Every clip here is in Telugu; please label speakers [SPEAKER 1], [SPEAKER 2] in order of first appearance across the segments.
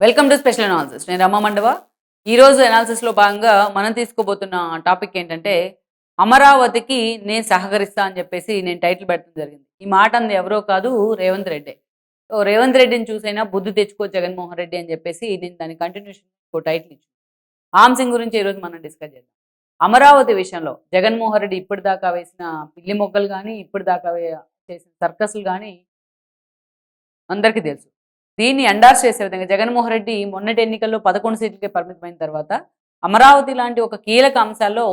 [SPEAKER 1] వెల్కమ్ టు స్పెషల్ అనాలిసిస్ నేను రమ్మ మండవ. ఈరోజు అనాలిసిస్లో భాగంగా మనం తీసుకోబోతున్న టాపిక్ ఏంటంటే అమరావతికి నేను సహకరిస్తా అని చెప్పేసి నేను టైటిల్ పెట్టడం జరిగింది. ఈ మాట అంది ఎవరో కాదు రేవంత్ రెడ్డి సో రేవంత్ రెడ్డిని చూసైనా బుద్ధి తెచ్చుకో జగన్మోహన్ రెడ్డి అని చెప్పేసి నేను దాని కంటిన్యూషన్ ఒక టైటిల్ ఇచ్చాను. ఆమ్సింగ్ గురించి ఈరోజు మనం డిస్కస్ చేద్దాం. అమరావతి విషయంలో జగన్మోహన్ రెడ్డి ఇప్పటిదాకా వేసిన పిల్లి మొక్కలు కానీ ఇప్పటిదాకా చేసిన సర్కస్లు కానీ అందరికీ తెలుసు. దీన్ని ఎండార్స్ చేసే విధంగా జగన్మోహన్ రెడ్డి మొన్నటి ఎన్నికల్లో పదకొండు సీట్లకే పరిమితమైన తర్వాత అమరావతి లాంటి ఒక కీలక అంశాల్లో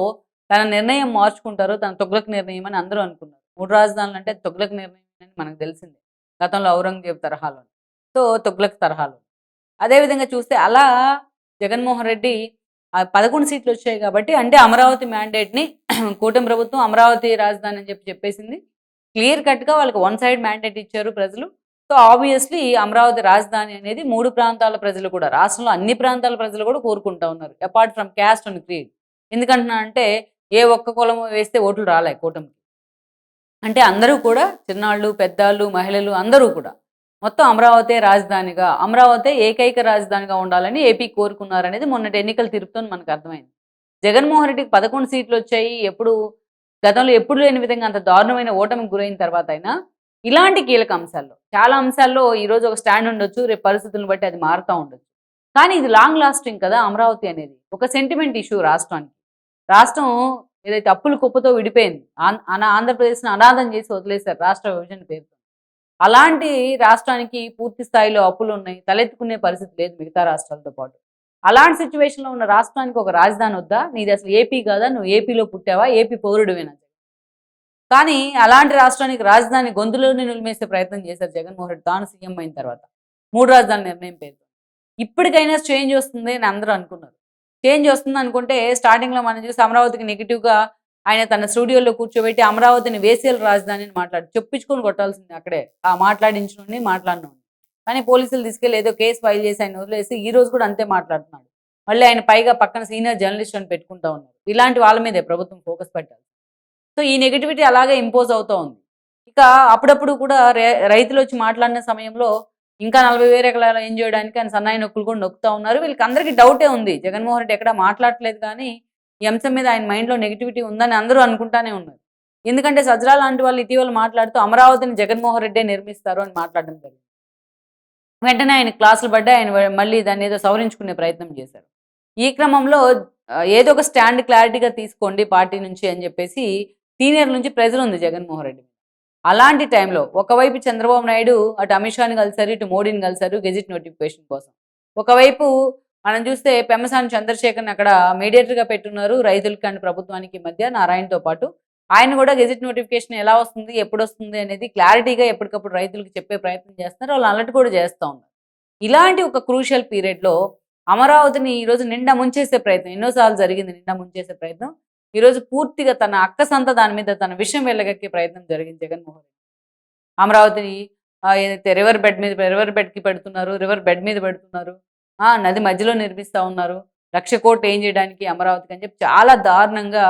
[SPEAKER 1] తన నిర్ణయం మార్చుకుంటారు తన తొగ్లక్ నిర్ణయం అని అందరూ అనుకున్నారు. మూడు రాజధానులు అంటే తొగ్లక్ నిర్ణయం అని మనకు తెలిసిందే. గతంలో ఔరంగజేబ్ తరహాలో. సో తొగ్లక్ తరహాలో. అదేవిధంగా చూస్తే అలా జగన్మోహన్ రెడ్డి పదకొండు సీట్లు వచ్చాయి కాబట్టి అంటే అమరావతి మ్యాండేట్ని కూటమి ప్రభుత్వం అమరావతి రాజధాని అని చెప్పి చెప్పేసింది. క్లియర్ కట్గా వాళ్ళకి వన్ సైడ్ మ్యాండేట్ ఇచ్చారు ప్రజలు. సో ఆబ్వియస్లీ అమరావతి రాజధాని అనేది మూడు ప్రాంతాల ప్రజలు కూడా రాష్ట్రంలో అన్ని ప్రాంతాల ప్రజలు కూడా కోరుకుంటా ఉన్నారు apart from caste and creed ఎందుకంటున్నా అంటే ఏ ఒక్క కులం వేస్తే ఓట్లు రాలే కూటమికి. అంటే అందరూ కూడా చిన్నాళ్ళు పెద్దాళ్ళు మహిళలు అందరూ కూడా మొత్తం అమరావతి రాజధానిగా అమరావతి ఏకైక రాజధానిగా ఉండాలని ఏపీ కోరుకున్నారనేది మొన్నటి ఎన్నికలు తీర్పుతో మనకు అర్థమైంది. జగన్మోహన్ రెడ్డికి పదకొండు సీట్లు వచ్చాయి ఎప్పుడు గతంలో ఎప్పుడు లేని విధంగా అంత దారుణమైన ఓటమికి గురైన తర్వాత అయినా ఇలాంటి కీలక అంశాల్లో. చాలా అంశాల్లో ఈరోజు ఒక స్టాండ్ ఉండొచ్చు రేపు పరిస్థితులను బట్టి అది మారుతూ ఉండొచ్చు. కానీ ఇది లాంగ్ లాస్టింగ్ కదా అమరావతి అనేది. ఒక సెంటిమెంట్ ఇష్యూ రాష్ట్రానికి. రాష్ట్రం ఏదైతే అప్పుల కుప్పతో విడిపోయింది. ఆం- అనా ఆంధ్రప్రదేశ్ను అనాథం చేసి వదిలేశారు రాష్ట్ర విభజన పేరుతో. అలాంటి రాష్ట్రానికి పూర్తి స్థాయిలో అప్పులు ఉన్నాయి తలెత్తుకునే పరిస్థితి లేదు మిగతా రాష్ట్రాలతో పాటు. అలాంటి సిచ్యువేషన్లో ఉన్న రాష్ట్రానికి ఒక రాజధాని వద్దా? నీది అసలు ఏపీ కాదా? నువ్వు ఏపీలో పుట్టావా? ఏపీ పౌరుడివేనా? కానీ అలాంటి రాష్ట్రానికి రాజధాని గొంతులోనే నిలిమేసే ప్రయత్నం చేశారు జగన్మోహన్ రెడ్డి తాను సీఎం అయిన తర్వాత. మూడు రాజధాని నిర్ణయం పేరు ఇప్పటికైనా చేంజ్ వస్తుంది అని అందరూ అనుకున్నారు. చేంజ్ వస్తుంది అనుకుంటే స్టార్టింగ్లో మనం చూసి అమరావతికి నెగిటివ్గా ఆయన తన స్టూడియోలో కూర్చోబెట్టి అమరావతిని వేసేల రాజధాని అని మాట్లాడి చెప్పించుకొని కొట్టాల్సింది అక్కడే. ఆ మాట్లాడించుకుని మాట్లాడిన కానీ పోలీసులు తీసుకెళ్ళి ఏదో కేసు ఫైల్ చేసి ఆయన వదిలేసి ఈ రోజు కూడా అంతే మాట్లాడుతున్నాడు. మళ్ళీ ఆయన పైగా పక్కన సీనియర్ జర్నలిస్ట్ అని పెట్టుకుంటా ఉన్నారు. ఇలాంటి వాళ్ళ మీదే ప్రభుత్వం ఫోకస్ పెట్టాలి. సో ఈ నెగిటివిటీ అలాగే ఇంపోజ్ అవుతూ ఉంది. ఇక అప్పుడప్పుడు కూడా రైతులు వచ్చి మాట్లాడిన సమయంలో ఇంకా నలభై వేల ఎకరాలు ఏం చేయడానికి ఆయన సన్నాయి నొక్కులు కూడా నొక్కుతూ ఉన్నారు. వీళ్ళకి అందరికీ డౌటే ఉంది. జగన్మోహన్ రెడ్డి ఎక్కడ మాట్లాడట్లేదు కానీ ఈ అంశం మీద ఆయన మైండ్లో నెగిటివిటీ ఉందని అందరూ అనుకుంటానే ఉన్నారు. ఎందుకంటే సజ్రా లాంటి వాళ్ళు ఇటీవల మాట్లాడుతూ అమరావతిని జగన్మోహన్ రెడ్డే నిర్మిస్తారు అని మాట్లాడడం జరిగింది. వెంటనే ఆయన క్లాసులు పడ్డా ఆయన మళ్ళీ దాన్ని ఏదో సవరించుకునే ప్రయత్నం చేశారు. ఈ క్రమంలో ఏదో ఒక స్టాండ్ క్లారిటీగా తీసుకోండి పార్టీ నుంచి అని చెప్పేసి సీనియర్ నుంచి ప్రెజర్ ఉంది జగన్మోహన్ రెడ్డి అలాంటి టైంలో ఒకవైపు చంద్రబాబు నాయుడు అటు అమిత్ షాని కలిసారు ఇటు మోడీని కలిసారు గెజిట్ నోటిఫికేషన్ కోసం. ఒకవైపు మనం చూస్తే పెమ్మసాని చంద్రశేఖర్ని అక్కడ మీడియేటర్గా పెట్టున్నారు రైతులకి అండ్ ప్రభుత్వానికి మధ్య నారాయణతో పాటు. ఆయన కూడా గెజిట్ నోటిఫికేషన్ ఎలా వస్తుంది ఎప్పుడు వస్తుంది అనేది క్లారిటీగా ఎప్పటికప్పుడు రైతులకు చెప్పే ప్రయత్నం చేస్తున్నారు. వాళ్ళు అలర్ట్ కూడా చేస్తూ ఉన్నారు. ఇలాంటి ఒక క్రూషియల్ పీరియడ్లో అమరావతిని ఈరోజు నిండా ముంచేసే ప్రయత్నం ఎన్నోసార్లు జరిగింది నిండా ముంచేసే ప్రయత్నం. ఈరోజు పూర్తిగా తన అక్క సంత దాని మీద తన విషయం వెళ్ళగక్కే ప్రయత్నం జరిగింది జగన్మోహన్ రెడ్డి. అమరావతిని ఏదైతే రివర్ బెడ్ మీద రివర్ బెడ్కి పెడుతున్నారు రివర్ బెడ్ మీద పెడుతున్నారు ఆ, నది మధ్యలో నిర్మిస్తూ ఉన్నారు లక్ష కోట్లు ఏం చేయడానికి అమరావతికి అని చెప్పి చాలా దారుణంగా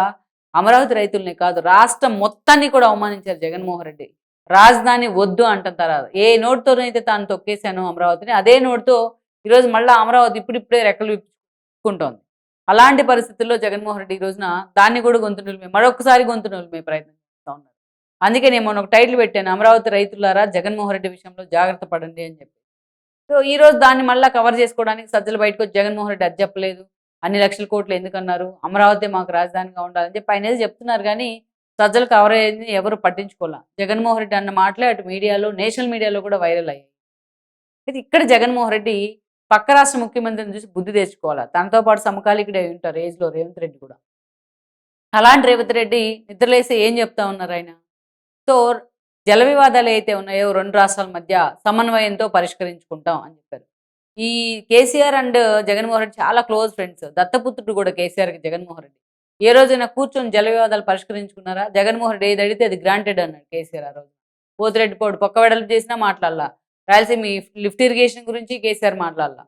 [SPEAKER 1] అమరావతి రైతుల్ని కాదు రాష్ట్రం మొత్తాన్ని కూడా అవమానించారు జగన్మోహన్ రెడ్డి. రాజధాని వద్దు అంటారు ఏ నోటుతోనైతే తాను తొక్కేశాను అమరావతిని అదే నోటుతో ఈరోజు మళ్ళీ అమరావతి ఇప్పుడిప్పుడే రెక్కలు విప్పుకుంటోంది. అలాంటి పరిస్థితుల్లో జగన్మోహన్ రెడ్డి ఈ రోజున దాన్ని కూడా గొంతు నిలిమే మరొకసారి గొంతు మేము ప్రయత్నం చేస్తూ ఉన్నారు. అందుకే నేను మొన్న ఒక టైటిల్ పెట్టాను అమరావతి రైతులారా జగన్మోహన్ రెడ్డి విషయంలో జాగ్రత్త పడండి అని చెప్పి. సో ఈ రోజు దాన్ని మళ్ళీ కవర్ చేసుకోవడానికి సజ్జలు బయటకు వచ్చి జగన్మోహన్ రెడ్డి అది చెప్పలేదు అన్ని లక్షల కోట్లు ఎందుకన్నారు అమరావతి మాకు రాజధానిగా ఉండాలని చెప్పి ఆయన చెప్తున్నారు కానీ సజ్జలు కవర్ అయ్యింది ఎవరు పట్టించుకోలే. జగన్మోహన్ రెడ్డి అన్న మాటలే అటు మీడియాలో నేషనల్ మీడియాలో కూడా వైరల్ అయ్యాయి. అయితే ఇక్కడ జగన్మోహన్ రెడ్డి పక్క రాష్ట్ర ముఖ్యమంత్రిని చూసి బుద్ధి తెచ్చుకోవాలా? తనతో పాటు సమకాలీకుడే ఉంటారు ఏజ్లో రేవంత్ రెడ్డి కూడా. అలాంటి రేవంత్ రెడ్డి నిద్రలేసి ఏం చెప్తా ఉన్నారు ఆయన? సో జల వివాదాలు అయితే ఉన్నాయో రెండు రాష్ట్రాల మధ్య సమన్వయంతో పరిష్కరించుకుంటాం అని చెప్పారు. ఈ కేసీఆర్ అండ్ జగన్మోహన్ రెడ్డి చాలా క్లోజ్ ఫ్రెండ్స్. దత్తపుత్రుడు కూడా కేసీఆర్కి జగన్మోహన్ రెడ్డి. ఏ రోజైనా కూర్చొని జల వివాదాలు పరిష్కరించుకున్నారా? జగన్మోహన్ రెడ్డి ఏది అడిగితే అది గ్రాంటెడ్ అన్నాడు కేసీఆర్ ఆ రోజు. పోతిరెడ్డి పోడు పక్క వెడలు చేసినా మాట్లాడాల. రాయలసీమ లిఫ్ట్ ఇరిగేషన్ గురించి కేసీఆర్ మాట్లాడాల.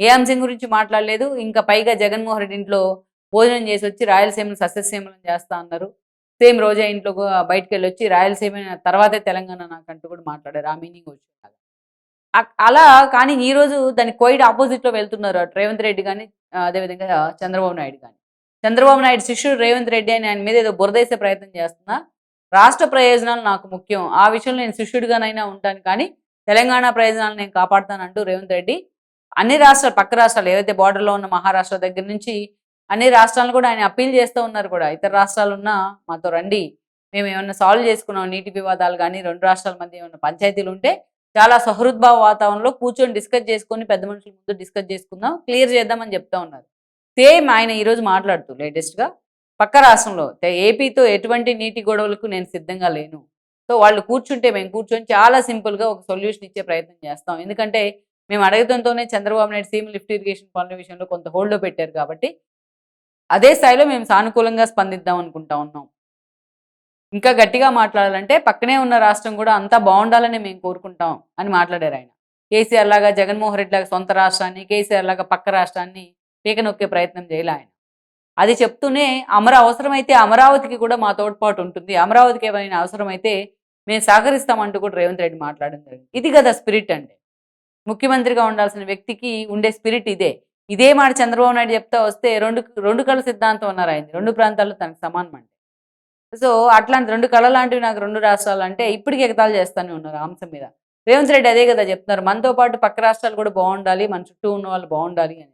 [SPEAKER 1] ఏ అంశం గురించి మాట్లాడలేదు. ఇంకా పైగా జగన్మోహన్ రెడ్డి ఇంట్లో భోజనం చేసి వచ్చి రాయలసీమను సస్యసీమలం చేస్తా అన్నారు. సేమ్ రోజా ఇంట్లో బయటకు వెళ్ళి వచ్చి రాయలసీమ తర్వాతే తెలంగాణ నాకంటూ కూడా మాట్లాడారు. ఆ మీనింగ్ వచ్చింది అలా కానీ ఈ రోజు దాని కోయిడ్ ఆపోజిట్లో వెళ్తున్నారు అటు రేవంత్ రెడ్డి కానీ అదేవిధంగా చంద్రబాబు నాయుడు కానీ చంద్రబాబు నాయుడు శిష్యుడు రేవంత్ రెడ్డి అని ఆయన మీద ఏదో బురదేసే ప్రయత్నం చేస్తున్నా. రాష్ట్ర ప్రయోజనాలు నాకు ముఖ్యం. ఆ విషయంలో నేను శిష్యుడిగానైనా ఉంటాను కానీ తెలంగాణ ప్రయోజనాలు నేను కాపాడుతానంటూ రేవంత్ రెడ్డి అన్ని రాష్ట్రాలు పక్క రాష్ట్రాలు ఏవైతే బార్డర్లో ఉన్న మహారాష్ట్ర దగ్గర నుంచి అన్ని రాష్ట్రాలను కూడా ఆయన అప్పీల్ చేస్తూ ఉన్నారు కూడా. ఇతర రాష్ట్రాలు ఉన్నా మాతో రండి. మేము ఏమైనా సాల్వ్ చేసుకున్నాం నీటి వివాదాలు కానీ రెండు రాష్ట్రాల మధ్య ఏమైనా పంచాయతీలు ఉంటే చాలా సహృద్భావ వాతావరణంలో కూర్చొని డిస్కస్ చేసుకొని పెద్ద మనుషుల ముందు డిస్కస్ చేసుకుందాం క్లియర్ చేద్దామని చెప్తా ఉన్నారు. సేమ్ ఆయన ఈరోజు మాట్లాడుతూ లేటెస్ట్గా పక్క రాష్ట్రంలో ఏపీతో ఎటువంటి నీటి గొడవలకు నేను సిద్ధంగా లేను. సో వాళ్ళు కూర్చుంటే మేము కూర్చొని చాలా సింపుల్గా ఒక సొల్యూషన్ ఇచ్చే ప్రయత్నం చేస్తాం. ఎందుకంటే మేము అడగడంతోనే Chandrababu Naidu CM lift irrigation పనుల విషయంలో కొంత హోల్డ్లో పెట్టారు కాబట్టి అదే స్థాయిలో మేము సానుకూలంగా స్పందిద్దాం అనుకుంటా ఉన్నాం. ఇంకా గట్టిగా మాట్లాడాలంటే పక్కనే ఉన్న రాష్ట్రం కూడా అంతా బాగుండాలని మేము కోరుకుంటాం అని మాట్లాడారు ఆయన. కేసీఆర్ లాగా జగన్మోహన్ రెడ్డి లాగా సొంత రాష్ట్రాన్ని కేసీఆర్ లాగా పక్క రాష్ట్రాన్ని పీక నొక్కే ప్రయత్నం చేయాలి ఆయన. అది చెప్తూనే అమర అవసరమైతే అమరావతికి కూడా మా తోడ్పాటు ఉంటుంది. అమరావతికి ఏమైనా అవసరమైతే మేము సహకరిస్తామంటూ కూడా రేవంత్ రెడ్డి మాట్లాడడం జరిగింది. ఇది కదా స్పిరిట్ అంటే ముఖ్యమంత్రిగా ఉండాల్సిన వ్యక్తికి ఉండే స్పిరిట్ ఇదే. ఇదే మాట చంద్రబాబు నాయుడు చెప్తా వస్తే రెండు రెండు కళ సిద్ధాంతం అన్నారు ఆయన. రెండు ప్రాంతాల్లో తనకు సమానం అంటే సో అట్లాంటి రెండు కళ లాంటివి నాకు రెండు రాష్ట్రాలు అంటే ఇప్పటికి ఎగతాలు చేస్తానే ఉన్నారు అంశం మీద. రేవంత్ రెడ్డి అదే కదా చెప్తున్నారు. మనతో పాటు పక్క రాష్ట్రాలు కూడా బాగుండాలి మన చుట్టూ ఉన్న వాళ్ళు బాగుండాలి అని.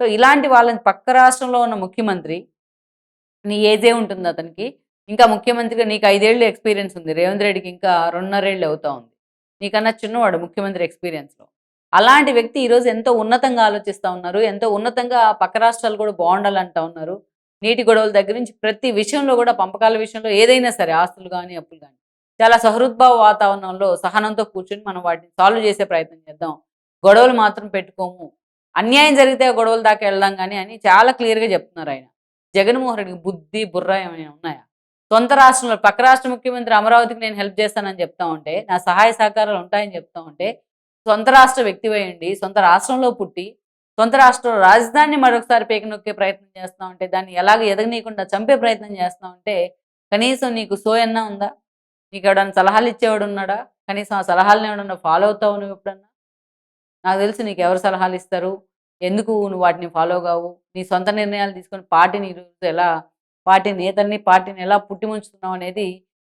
[SPEAKER 1] సో ఇలాంటి వాళ్ళని పక్క రాష్ట్రంలో ఉన్న ముఖ్యమంత్రి నీ ఏజే ఉంటుంది అతనికి. ఇంకా ముఖ్యమంత్రిగా నీకు ఐదేళ్ళు ఎక్స్పీరియన్స్ ఉంది. రేవంత్ రెడ్డికి ఇంకా రెండున్నరేళ్ళు అవుతా ఉంది. నీకన్నా చిన్నవాడు ముఖ్యమంత్రి ఎక్స్పీరియన్స్లో. అలాంటి వ్యక్తి ఈరోజు ఎంతో ఉన్నతంగా ఆలోచిస్తూ ఉన్నారు. ఎంతో ఉన్నతంగా పక్క రాష్ట్రాలు కూడా బాగుండాలంటూ ఉన్నారు. నీటి గొడవల దగ్గర నుంచి ప్రతి విషయంలో కూడా పంపకాల విషయంలో ఏదైనా సరే ఆస్తులు కానీ అప్పులు కానీ చాలా సహృద్భావ వాతావరణంలో సహనంతో కూర్చొని మనం వాటిని సాల్వ్ చేసే ప్రయత్నం చేద్దాం. గొడవలు మాత్రం పెట్టుకోము. అన్యాయం జరిగితే గొడవల దాకా వెళ్దాం కానీ అని చాలా క్లియర్గా చెప్తున్నారు ఆయన. జగన్మోహన్ రెడ్డికి బుద్ధి బుర్ర ఏమైనా ఉన్నాయా? సొంత రాష్ట్రంలో పక్క రాష్ట్ర ముఖ్యమంత్రి అమరావతికి నేను హెల్ప్ చేస్తానని చెప్తా ఉంటే నా సహాయ సహకారాలు ఉంటాయని చెప్తా ఉంటే సొంత రాష్ట్ర వ్యక్తి వేయండి సొంత రాష్ట్రంలో పుట్టి సొంత రాష్ట్ర రాజధానిని మరొకసారి పేకనొక్కే ప్రయత్నం చేస్తా ఉంటే దాన్ని ఎలాగ ఎదగనీయకుండా చంపే ప్రయత్నం చేస్తా ఉంటే కనీసం నీకు సోయన్నా ఉందా? నీకు ఎవడన్నా సలహాలు ఇచ్చేవాడు ఉన్నాడా? కనీసం ఆ సలహాలను ఎవడన్నా ఫాలో అవుతావు నువ్వు ఎప్పుడన్నా? నాకు తెలుసు నీకు ఎవరు సలహాలు ఇస్తారు ఎందుకు నువ్వు వాటిని ఫాలో కావు? నీ సొంత నిర్ణయాలు తీసుకొని పార్టీని ఈరోజు ఎలా పార్టీ నేతల్ని పార్టీని ఎలా పుట్టిముంచుతున్నాం అనేది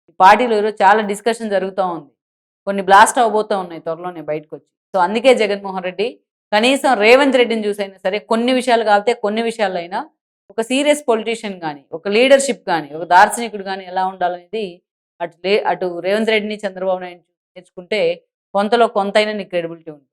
[SPEAKER 1] ఈ పార్టీలో ఈరోజు చాలా డిస్కషన్ జరుగుతూ ఉంది. కొన్ని బ్లాస్ట్ అవబోతూ ఉన్నాయి త్వరలోనే బయటకు వచ్చి సో అందుకే జగన్మోహన్ రెడ్డి కనీసం రేవంత్ రెడ్డిని చూసైనా సరే కొన్ని విషయాలు కాకపోతే కొన్ని విషయాల్లో అయినా ఒక సీరియస్ పొలిటీషియన్ కానీ ఒక లీడర్షిప్ కానీ ఒక దార్శనికుడు కానీ ఎలా ఉండాలనేది అటు లే అటు రేవంత్ రెడ్డిని చంద్రబాబు నాయుడు నేర్చుకుంటే కొంతలో కొంతైనా నీకు క్రెడిబిలిటీ ఉంది